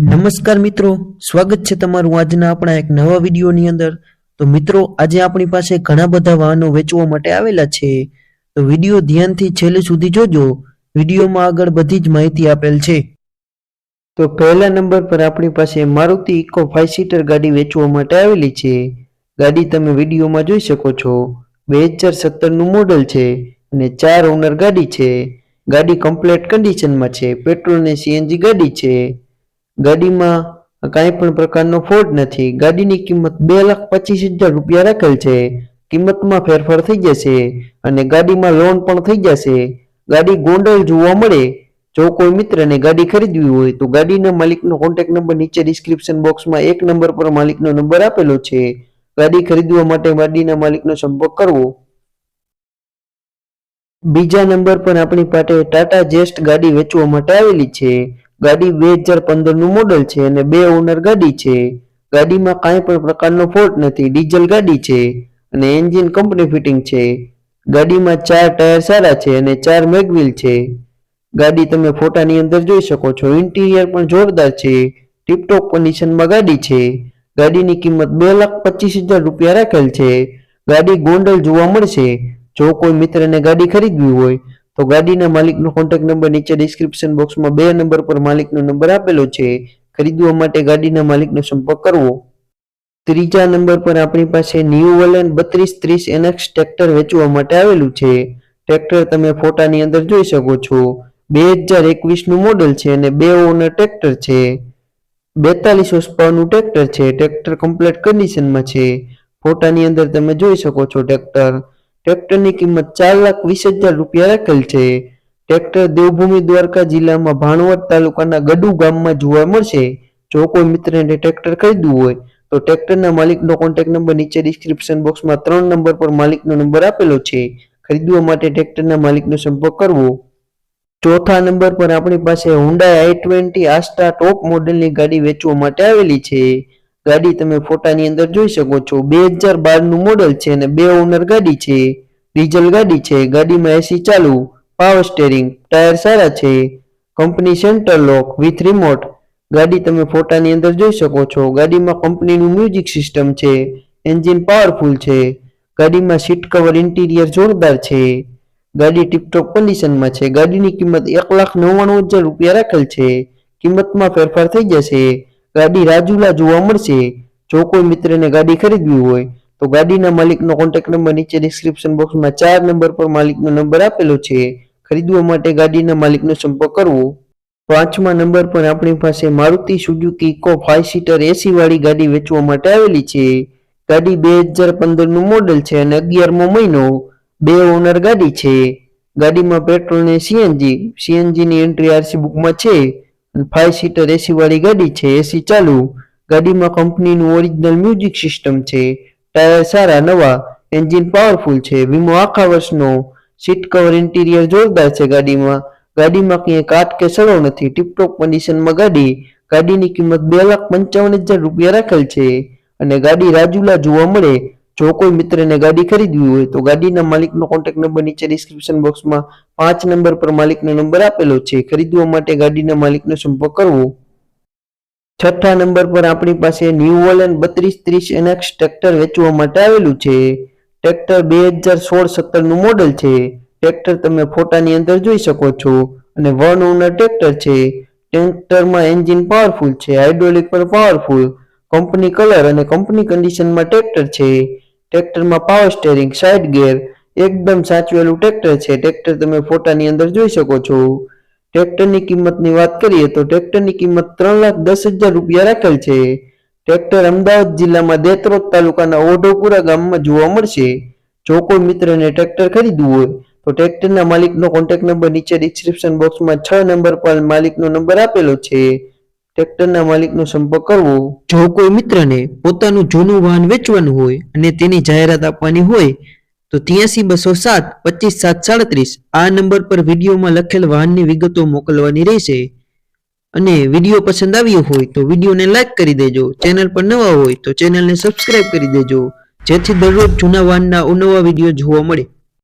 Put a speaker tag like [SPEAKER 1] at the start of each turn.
[SPEAKER 1] નમસ્કાર મિત્રો, સ્વાગત છે તમારું આજના આપણા એક નવા વિડીયોની અંદર. તો મિત્રો, આજે આપણી પાસે ઘણા બધા વાહનો વેચવા માટે આવેલા છે. તો વીડિયો ધ્યાનથી છેલ્લે સુધી જોજો. વિડીયોમાં આગળ બધી જ માહિતી આપેલ છે. તો પહેલા નંબર પર આપણી પાસે મારુતિ ઇકો ફાઇવ સીટર ગાડી વેચવા માટે આવેલી છે. ગાડી તમે વિડીયોમાં જોઈ શકો છો. બે હજાર સત્તરનું મોડલ છે અને ચાર ઓનર ગાડી છે. ગાડી કમ્પ્લેટ કન્ડિશનમાં છે. પેટ્રોલ ને સીએનજી ગાડી છે. ગાડીમાં કાંઈ પણ પ્રકારનો ફોલ્ટ નથી. ગાડીની કિંમત બે લાખ પચીસ હજાર રૂપિયા રાખેલ છે. કિંમતમાં ફેરફાર થઈ જશે અને ગાડીમાં લોન પણ થઈ જશે. ગાડી ગોંડલ જોવા મળે. જો કોઈ મિત્રને ગાડી ખરીદવી હોય તો ગાડીના માલિકનો કોન્ટેક નંબર નીચે ડિસ્ક્રિપ્શન બોક્સમાં એક નંબર પર માલિકનો નંબર આપેલો છે. ગાડી ખરીદવા માટે ગાડીના માલિકનો સંપર્ક કરવો. બીજા નંબર પર આપણી પાસે ટાટા જેસ્ટ ગાડી વેચવા માટે આવેલી છે. ગાડી બે હજાર પંદરનું મોડલ છે અને બે ઓનર ગાડી છે. ગાડીમાં કાંઈ પણ પ્રકારનો ફોલ્ટ નથી ડીઝલ ગાડી છે અને એન્જિન કંપની ફિટિંગ છે. ગાડીમાં ચાર ટાયર સારા છે અને ચાર મેગવીલ છે. ગાડી તમે ફોટાની અંદર જોઈ શકો છો. ઇન્ટિરિયર પણ જોરદાર છે. ટીપટોપ કન્ડિશનમાં ગાડી છે. ગાડીની કિંમત બે લાખ પચીસ હજાર રૂપિયા રાખેલ છે. ગાડી ગોંડલ જોવા મળશે. જો કોઈ મિત્રને ગાડી ખરીદવી હોય તો ગાડીના માલિકનો કોન્ટેક્ટ નંબર નીચે ડિસ્ક્રિપ્શન બોક્સમાં બે નંબર પર માલિકનો નંબર આપેલો છે. ખરીદવા માટે ગાડીના માલિકનો સંપર્ક કરવો. ત્રીજા નંબર પર આપણી પાસે ન્યુ વલન બત્રીસ ત્રીસ એનએક્સ ટ્રેક્ટર વેચવા માટે આવેલું છે. ટ્રેક્ટર તમે ફોટાની અંદર જોઈ શકો છો. બે હજાર એકવીસનું મોડલ છે અને બે ઓનર ટ્રેક્ટર છે. બેતાલીસ હોર્સ પાવરનું ટ્રેક્ટર છે. ટ્રેક્ટર કમ્પ્લીટ કન્ડિશનમાં છે. ફોટાની અંદર તમે જોઈ શકો છો ટ્રેક્ટર ટ્રેક્ટરની કિંમત ચાર લાખ વીસ હજાર રૂપિયા રાખેલ છે. ટ્રેક્ટર દેવભૂમિ દ્વારકા જિલ્લામાં ભાણવડ તાલુકાના ગડુ ગામમાં જોવા મળશે. જો કોઈ મિત્રને ટ્રેક્ટર ખરીદવું હોય, તો ટ્રેક્ટરના માલિકનો કોન્ટેક્ટ નંબર નીચે ડિસ્ક્રિપ્શન બોક્સમાં ત્રણ નંબર પર માલિકનો નંબર આપેલો છે. ખરીદવા માટે ટ્રેક્ટરના માલિકનો સંપર્ક કરવો. ચોથા નંબર પર આપણી પાસે હુન્ડાઈ આઈ ટ્વેન્ટી આસ્ટા ટોપ મોડેલની ગાડી વેચવા માટે આવેલી છે. ગાડી તમે ફોટાની અંદર જોઈ શકો છો. બે હજાર બારનું મોડલ છે અને બે ઓનર ગાડી છે. ડીઝલ ગાડી છે, ગાડીમાં એસી ચાલુ પાવર સ્ટેરિંગ ટાયર સારા છે company centre lock with remote ગાડી તમે ફોટાની અંદર જોઈ શકો છો, ગાડીમાં કંપનીનું મ્યુઝિક સિસ્ટમ છે એન્જિન પાવરફુલ છે, ગાડીમાં સીટ કવર ઇન્ટિરિયર જોરદાર છે, ગાડી ટીપટોપ કન્ડિશનમાં છે, ગાડીની કિંમત એક લાખ નવ્વાણું હજાર રૂપિયા રાખેલ છે, કિંમતમાં ફેરફાર થઈ જશે, ગાડી રાજુલા જોવા મળશે, જો કોઈ મિત્રને ગાડી ખરીદવી હોય તો ગાડીના માલિકનો કોન્ટેક્ટ નંબર નીચે ડિસ્ક્રિપ્શન બોક્સમાં ચાર નંબર પર માલિકનો નંબર આપેલો છે. ખરીદવા માટે ગાડીના માલિકનો સંપર્ક કરવો. પાંચમા નંબર પર આપણી પાસે Maruti Suzuki Eeco five seater AC વાળી ગાડી વેચવા માટે આવેલી છે. ગાડી બે હજાર પંદરનું મોડેલ છે અને અગિયારમો મહિનો. બે ઓનર ગાડી છે. ગાડીમાં પેટ્રોલ ને સીએનજી સીએનજી ની એન્ટ્રી આરસી બુકમાં છે. ફાઇવ સીટર એસી વાળી ગાડી છે. એસી ચાલુ. ગાડીમાં કંપનીનું ઓરિજિનલ મ્યુઝિક સિસ્ટમ છે. ટાયર સારા નવા એન્જિન પાવરફુલ છે. વીમો આખા વર્ષનો સીટ કવર ઇન્ટિરિયર જોરદાર છે. ગાડીમાં ગાડીમાં ક્યાંય કાટ કે સડો નથી. ટીપટોપ કન્ડિશનમાં ગાડી, ગાડીની કિંમત બે લાખ પંચાવન હજાર રૂપિયા રાખેલ છે અને ગાડી રાજુલા જોવા મળે. જો કોઈ મિત્રને ગાડી ખરીદવી હોય તો ગાડીના માલિકનો કોન્ટેક્ટ નંબર નીચે ડિસ્ક્રિપ્શન બોક્સમાં પાંચ નંબર પર માલિકનો નંબર આપેલો છે. ખરીદવા માટે ગાડીના માલિકનો સંપર્ક કરવો છઠ્ઠા નંબર પર આપણી પાસે ન્યુ વોલન બત્રીસ ત્રીસ એનએક્સ ટ્રેક્ટર વેચવા માટે આવેલું છે. ટ્રેક્ટર બે હજાર સોળ સત્તરનું મોડલ છે. ટ્રેક્ટર તમે ફોટાની અંદર જોઈ શકો છો. અને વન ઓનર ટ્રેક્ટર છે. ટ્રેક્ટરમાં એન્જિન પાવરફુલ છે હાઇડ્રોલિક પર પાવરફુલ કંપની કલર અને કંપની કન્ડિશનમાં ટ્રેક્ટર છે. ટ્રેક્ટરમાં પાવર સ્ટેરિંગ સાઇડ ગેર એકદમ સાચવેલું ટ્રેક્ટર છે. ટ્રેક્ટર તમે ફોટાની અંદર જોઈ શકો છો. ટ્રેક્ટરની કિંમતની વાત કરીએ તો ટ્રેક્ટરની કિંમત ત્રણ લાખ દસ હજાર રૂપિયા રાખેલ છે. ટ્રેક્ટર અમદાવાદ જિલ્લામાં દેત્રોદ તાલુકાના ઓઢોપુરા ગામમાં જોવા મળશે. જો કોઈ મિત્રને ટ્રેક્ટર ખરીદવું હોય, તો ટ્રેક્ટરના માલિકનો કોન્ટેક્ટ નંબર નીચે ડિસ્ક્રિપ્શન બોક્સમાં છ નંબર પર માલિકનો નંબર આપેલો છે. ટ્રેક્ટરના માલિકનો સંપર્ક કરવો. જો કોઈ મિત્રને પોતાનું જૂનું વાહન વેચવાનું હોય અને તેની જાહેરાત આપવાની હોય તો ત્યાંસી બસો સાત, પચીસ સાત, સાડત્રીસ આ નંબર પર વિડીયોમાં લખેલ વાહનની વિગતો મોકલવાની રહેશે. અને વીડિયો પસંદ આવ્યો હોય તો વિડીયોને લાઈક કરી દેજો. ચેનલ પર નવા હોય તો ચેનલને સબસ્ક્રાઇબ કરી દેજો. જેથી દરરોજ જૂના વાહનના અવનવા વીડિયો જોવા મળે.